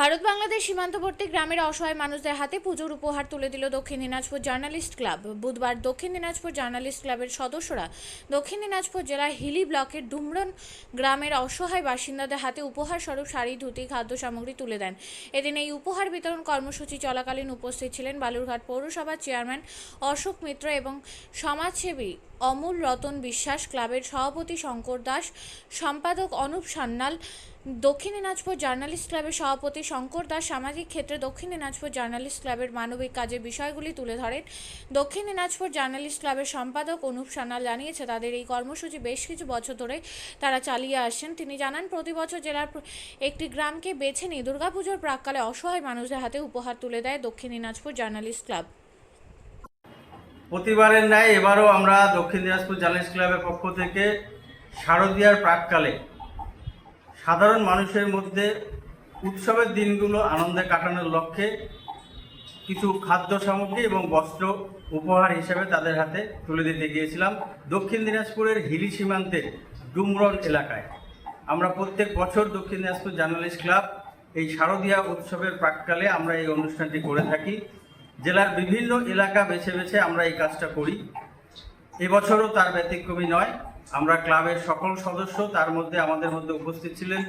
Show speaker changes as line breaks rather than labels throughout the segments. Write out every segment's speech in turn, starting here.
ভারত বাংলাদেশ সীমান্তবর্তী গ্রামের অসহায় মানুষদের হাতে পুজোর উপহার তুলে দিল দক্ষিণ দিনাজপুর জার্নালিস্ট ক্লাব। বুধবার দক্ষিণ দিনাজপুর জার্নালিস্ট ক্লাবের সদস্যরা দক্ষিণ দিনাজপুর জেলার হিলি ব্লকের ডুমরন গ্রামের অসহায় বাসিন্দাদের হাতে উপহার স্বরূপ শাড়ি, ধুতি, খাদ্য সামগ্রী তুলে দেন। এদিন এই উপহার বিতরণ কর্মসূচি চলাকালীন উপস্থিত ছিলেন বালুরঘাট পৌরসভার চেয়ারম্যান অশোক মিত্র এবং সমাজসেবী অমূল রতন বিশ্বাস ক্লাবের সভাপতি শঙ্কর দাস, সম্পাদক অনুপ সান্যাল, দক্ষিণ দিনাজপুর জার্নালিস্ট ক্লাবের সভাপতি শঙ্কর দাস, সামাজিক ক্ষেত্রে দক্ষিণ দিনাজপুর জার্নালিস্ট ক্লাবের মানবিক কাজের বিষয়গুলি তুলে ধরেন। দক্ষিণ দিনাজপুর জার্নালিস্ট ক্লাবের সম্পাদক অনুপ সান্যাল জানিয়েছে, তাদের এই কর্মসূচি বেশ কিছু বছর ধরে তারা চালিয়ে আসছেন। তিনি জানান, প্রতি বছর জেলার একটি গ্রামকে বেছে নিয়ে দুর্গাপুজোর প্রাককালে অসহায় মানুষদের হাতে উপহার তুলে দেয় দক্ষিণ দিনাজপুর জার্নালিস্ট ক্লাব।
প্রতিবারের ন্যায় এবারও আমরা দক্ষিণ দিনাজপুর জার্নালিস্ট ক্লাবের পক্ষ থেকে শারদীয়ার প্রাককালে সাধারণ মানুষের মধ্যে উৎসবের দিনগুলো আনন্দে কাটানোর লক্ষ্যে কিছু খাদ্য সামগ্রী এবং বস্ত্র উপহার হিসেবে তাদের হাতে তুলে দিতে গিয়েছিলাম দক্ষিণ দিনাজপুরের হিলি সীমান্তের ডুমরন এলাকায়। আমরা প্রত্যেক বছর দক্ষিণ দিনাজপুর জার্নালিস্ট ক্লাব এই শারদীয়া উৎসবের প্রাককালে আমরা এই অনুষ্ঠানটি করে থাকি। জেলার বিভিন্ন এলাকা বেছে বেছে আমরা এই কাজটা করি। এবছরও তার ব্যতিক্রমী নয়। আমরা ক্লাবের সকল সদস্য, তার মধ্যে আমাদের মধ্যে উপস্থিত ছিলেন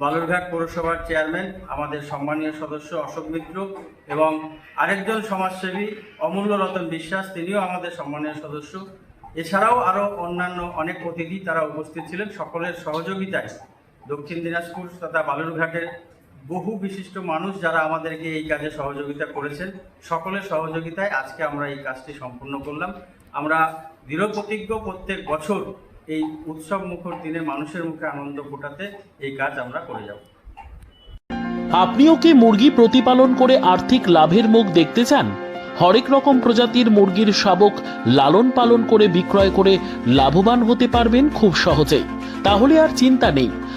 বালুরঘাট পৌরসভার চেয়ারম্যান, আমাদের সম্মানীয় সদস্য অশোক মিত্র এবং আরেকজন সমাজসেবী অমূল্য রতন বিশ্বাস, তিনিও আমাদের সম্মানীয় সদস্য। এছাড়াও আরও অন্যান্য অনেক অতিথি তারা উপস্থিত ছিলেন। সকলের সহযোগিতায় দক্ষিণ দিনাজপুর তথা বালুরঘাটের বহু বিশিষ্ট মানুষ যারা আমাদেরকে এই কাজে সহযোগিতা করেছেন, সকলের সহযোগিতায় আজকে আমরা এই কাজটি সম্পূর্ণ করলাম। আমরা দৃঢ়প্রতিজ্ঞ প্রত্যেক বছর এই উৎসব মুখর দিনে মানুষের মুখে আনন্দ ফোটাতে এই কাজ আমরা করে যাব।
আপনিও কি মুরগি প্রতিপালন করে আর্থিক লাভের মুখ দেখতে চান? হরেক রকম প্রজাতির মুরগির শাবক লালন পালন করে বিক্রয় করে লাভবান হতে পারবেন খুব সহজেই। তাহলে আর চিন্তা নেই।